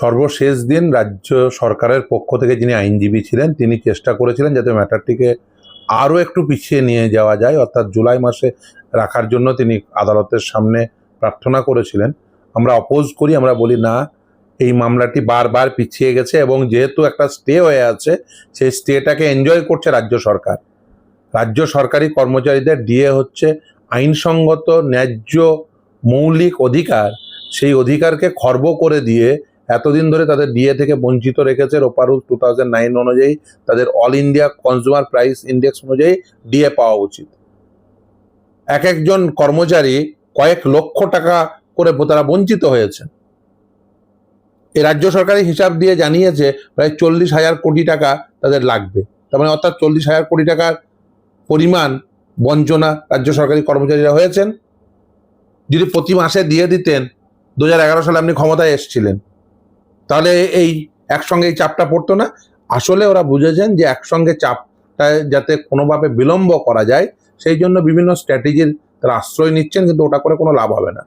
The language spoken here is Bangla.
সর্বশেষ দিন রাজ্য সরকারের পক্ষ থেকে যিনি আইনজীবী ছিলেন, তিনি চেষ্টা করেছিলেন যাতে ম্যাটারটিকে আরও একটু পিছিয়ে নিয়ে যাওয়া যায়। অর্থাৎ জুলাই মাসে রাখার জন্য তিনি আদালতের সামনে প্রার্থনা করেছিলেন। আমরা অপোজ করি, আমরা বলি, না, এই মামলাটি বারবার পিছিয়ে গেছে এবং যেহেতু একটা স্টে হয়ে আছে, সেই স্টেটাকে এনজয় করছে রাজ্য সরকার। রাজ্য সরকারি কর্মচারীদের ডিএ হচ্ছে আইনসঙ্গত, ন্যায্য, মৌলিক অধিকার। সেই অধিকারকে খর্ব করে দিয়ে এতদিন ধরে তাদের ডিএ থেকে বঞ্চিত রেখেছে রোপারুল টু থাউজেন্ড নাইন অনুযায়ী তাদের all India consumer price index অনুযায়ী ডিএ পাওয়া উচিত। এক একজন কর্মচারী কয়েক লক্ষ টাকা করে তারা বঞ্চিত হয়েছে। এই রাজ্য সরকারি হিসাব দিয়ে জানিয়েছে, প্রায় চল্লিশ হাজার কোটি টাকা তাদের লাগবে। তার মানে অর্থাৎ চল্লিশ হাজার কোটি টাকার পরিমাণ বঞ্চনা রাজ্য সরকারি কর্মচারীরা হয়েছেন। যদি প্রতি মাসে দিয়ে দিতেন, দু হাজার এগারো সালে আপনি ক্ষমতায় এসেছিলেন। তাহলে এই একসঙ্গে এই চাপটা পড়তো না। আসলে ওরা বুঝেছেন যে একসঙ্গে চাপটা যাতে কোনোভাবে বিলম্ব করা যায়, সেই জন্য বিভিন্ন স্ট্র্যাটেজির তারা আশ্রয় নিচ্ছেন, কিন্তু ওটা করে কোনো লাভ হবে না।